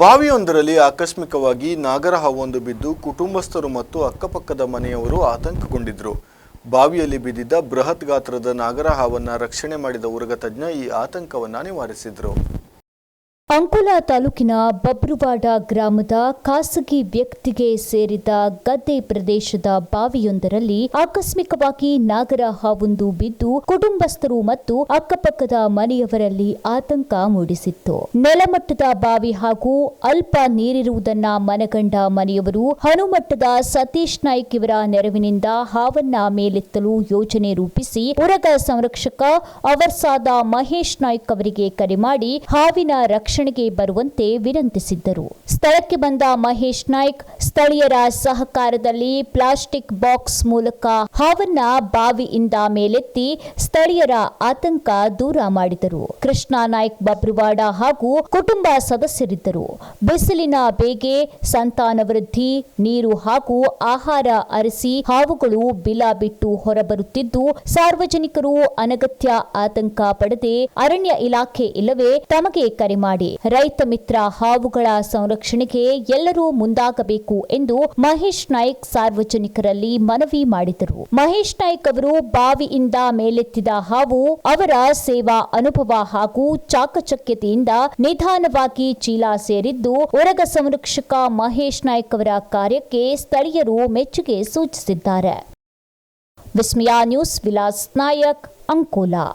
ಬಾವಿಯೊಂದರಲ್ಲಿ ಆಕಸ್ಮಿಕವಾಗಿ ನಾಗರ ಹಾವೊಂದು ಬಿದ್ದು ಕುಟುಂಬಸ್ಥರು ಮತ್ತು ಅಕ್ಕಪಕ್ಕದ ಮನೆಯವರು ಆತಂಕಗೊಂಡಿದ್ದರು ಬಾವಿಯಲ್ಲಿ ಬಿದ್ದಿದ್ದ ಬೃಹತ್ ಗಾತ್ರದ ನಾಗರ ಹಾವನ್ನ ರಕ್ಷಣೆ ಮಾಡಿದ ಉರಗ ತಜ್ಞ ಈ ಆತಂಕವನ್ನು ನಿವಾರಿಸಿದ್ರು. ಅಂಕೋಲಾ ತಾಲೂಕಿನ ಬಬ್ರುವಾಡ ಗ್ರಾಮದ ಖಾಸಗಿ ವ್ಯಕ್ತಿಗೆ ಸೇರಿದ ಗದ್ದೆ ಪ್ರದೇಶದ ಬಾವಿಯೊಂದರಲ್ಲಿ ಆಕಸ್ಮಿಕವಾಗಿ ನಾಗರ ಹಾವೊಂದು ಬಿದ್ದು ಕುಟುಂಬಸ್ಥರು ಮತ್ತು ಅಕ್ಕಪಕ್ಕದ ಮನೆಯವರಲ್ಲಿ ಆತಂಕ ಮೂಡಿಸಿತ್ತು. ನೆಲಮಟ್ಟದ ಬಾವಿ ಹಾಗೂ ಅಲ್ಪ ನೀರಿರುವುದನ್ನ ಮನಗಂಡ ಮನೆಯವರು ಹನುಮಟ್ಟದ ಸತೀಶ್ ನಾಯ್ಕ್ ಇವರ ನೆರವಿನಿಂದ ಹಾವನ್ನ ಮೇಲೆತ್ತಲು ಯೋಜನೆ ರೂಪಿಸಿ ಉರಗ ಸಂರಕ್ಷಕ ಅವರ್ಸಾದ ಮಹೇಶ್ ನಾಯ್ಕ್ ಅವರಿಗೆ ಕರೆ ಮಾಡಿ ಹಾವಿನ ರಕ್ಷಣೆಗೆ ಬರುವಂತೆ ವಿನಂತಿಸಿದ್ದರು. ಸ್ಥಳಕ್ಕೆ ಬಂದ ಮಹೇಶ್ ನಾಯ್ಕ್, ಸ್ಥಳೀಯರ ಸಹಕಾರದಲ್ಲಿ ಪ್ಲಾಸ್ಟಿಕ್ ಬಾಕ್ಸ್ ಮೂಲಕ ಹಾವನ್ನ ಬಾವಿಯಿಂದ ಮೇಲೆತ್ತಿ ಸ್ಥಳೀಯರ ಆತಂಕ ದೂರ ಮಾಡಿದರು. ಕೃಷ್ಣ ನಾಯ್ಕ್ ಬಬ್ರುವಾಡ ಹಾಗೂ ಕುಟುಂಬ ಸದಸ್ಯರಿದ್ದರು. ಬಿಸಿಲಿನ ಬೇಗೆ ಸಂತಾನ ವೃದ್ಧಿ, ನೀರು ಹಾಗೂ ಆಹಾರ ಅರಸಿ ಹಾವುಗಳು ಬಿಲ ಬಿಟ್ಟು ಹೊರಬರುತ್ತಿದ್ದು, ಸಾರ್ವಜನಿಕರು ಅನಗತ್ಯ ಆತಂಕ ಪಡದೆ ಅರಣ್ಯ ಇಲಾಖೆ ಇಲ್ಲವೇ ತಮಗೆ ಕರೆ ಮಾಡಿ ರೈತ ಮಿತ್ರ ಹಾವುಗಳ ಸಂರಕ್ಷಣೆಗೆ ಎಲ್ಲರೂ ಮುಂದಾಗಬೇಕು ಎಂದು ಮಹೇಶ್ ನಾಯ್ಕ್ ಸಾರ್ವಜನಿಕರಲ್ಲಿ ಮನವಿ ಮಾಡಿದರು. ಮಹೇಶ್ ನಾಯ್ಕ್ ಅವರು ಬಾವಿಯಿಂದ ಮೇಲೆತ್ತಿದ ಹಾವು ಅವರ ಸೇವಾ ಅನುಭವ ಹಾಗೂ ಚಾಕಚಕ್ಯತೆಯಿಂದ ನಿಧಾನವಾಗಿ ಚೀಲ ಸೇರಿದ್ದು ಉರಗ ಸಂರಕ್ಷಕ ಮಹೇಶ್ ನಾಯ್ಕ್ ಅವರ ಕಾರ್ಯಕ್ಕೆ ಸ್ಥಳೀಯರು ಮೆಚ್ಚುಗೆ ಸೂಚಿಸಿದ್ದಾರೆ. ವಿಸ್ಮಯಾ ನ್ಯೂಸ್ ವಿಲಾಸ್ ನಾಯಕ್ ಅಂಕೋಲಾ.